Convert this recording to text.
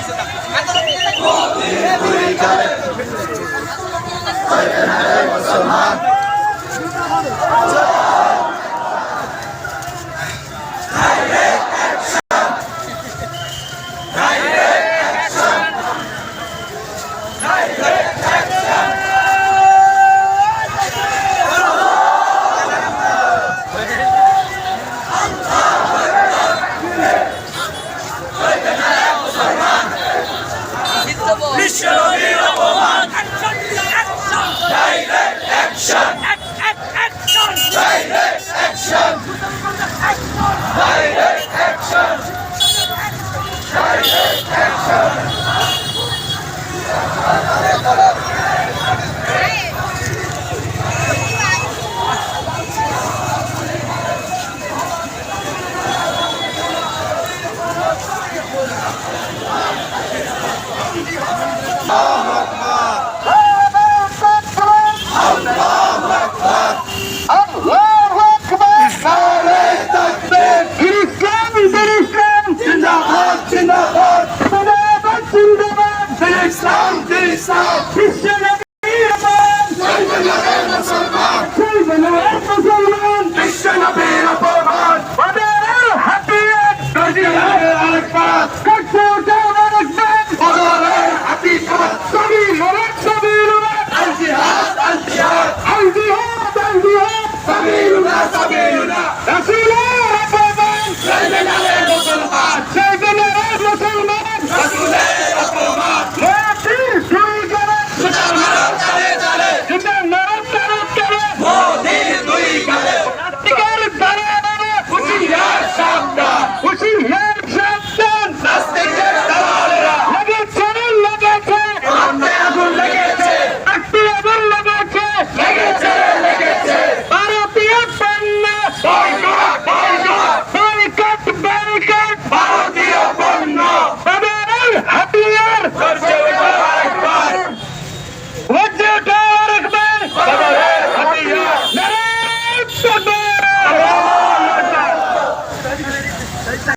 Ah, no, no, no. Shut শান্তি শান্তি।